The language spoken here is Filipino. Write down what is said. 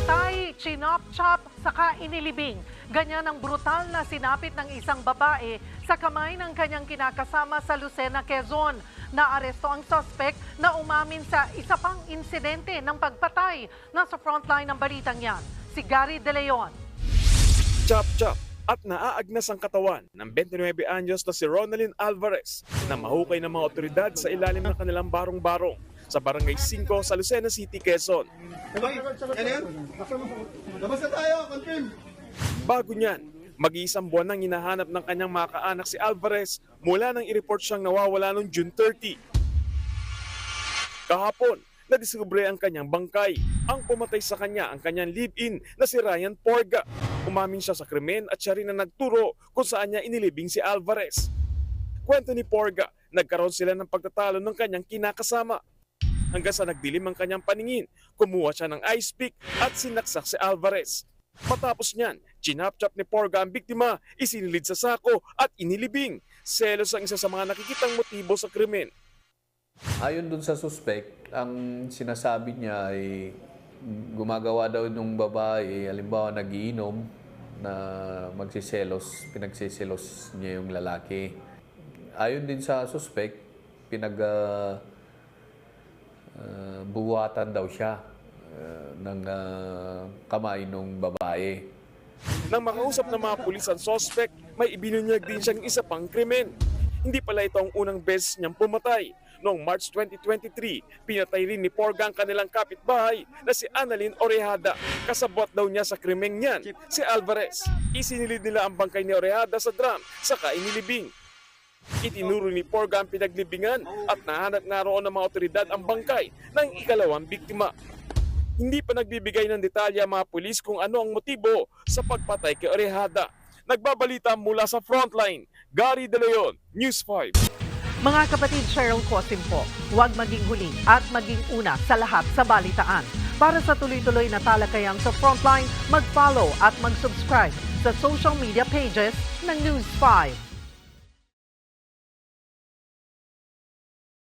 Pinatay, chinop-chop, saka inilibing. Ganyan ang brutal na sinapit ng isang babae sa kamay ng kanyang kinakasama sa Lucena, Quezon. Naaresto ang suspect na umamin sa isa pang insidente ng pagpatay. Nasa frontline ng balitang yan, si Gary De Leon. chop-chop at naaagnas ang katawan ng 29 anyos na si Ronaldin Alvarez na mahukay ng mga otoridad sa ilalim ng kanilang barong-barong sa Barangay 5 sa Lucena City, Quezon. Labas na tayo, confirm. Bago niyan, mag-iisang buwan nang hinahanap ng kanyang mga kaanak si Alvarez mula nang i-report siyang nawawala noong June 30. Kahapon, nadiskubre ang kanyang bangkay. Ang pumatay sa kanya ang kanyang live-in na si Ryan Porga. Umamin siya sa krimen at siya rin ang nagturo kung saan niya inilibing si Alvarez. Kwento ni Porga, nagkaroon sila ng pagtatalo ng kanyang kinakasama. Hanggang sa nagdilim ang kanyang paningin, kumuha siya ng ice pick at sinaksak si Alvarez. Matapos niyan, chinap-chap ni Porga ang biktima, isinilid sa sako at inilibing. Selos ang isa sa mga nakikitang motibo sa krimen. Ayon dun sa suspect, ang sinasabi niya ay gumagawa daw nung babae, halimbawa nagiinom na magsiselos, pinagsiselos niya yung lalaki. Ayon din sa suspect, pinag ah, buwatan daw siya ah, ng ah, kamay ng babae. Nang makausap ng mga pulis ang suspect, may ibinunyag din siyang isa pang krimen. Hindi pala ito ang unang beses niyang pumatay. Noong March 2023, pinatay rin ni Porga ang kanilang kapitbahay na si Annalyn Orejada. Kasabot daw niya sa krimeng niyan, si Alvarez. Isinilid nila ang bangkay ni Orejada sa drum, saka inilibing. Itinuro ni Porga ang pinaglibingan at nahanap nga roon ng mga otoridad ang bangkay ng ikalawang biktima. Hindi pa nagbibigay ng detalye ang mga pulis kung ano ang motibo sa pagpatay kay Orejada. Nagbabalita mula sa frontline, Gary De Leon, News 5. Mga kapatid Cheryl Cosim po, huwag maging huli at maging una sa lahat sa balitaan. Para sa tuloy-tuloy na talakayan sa Frontline, mag-follow at mag-subscribe sa social media pages ng News 5.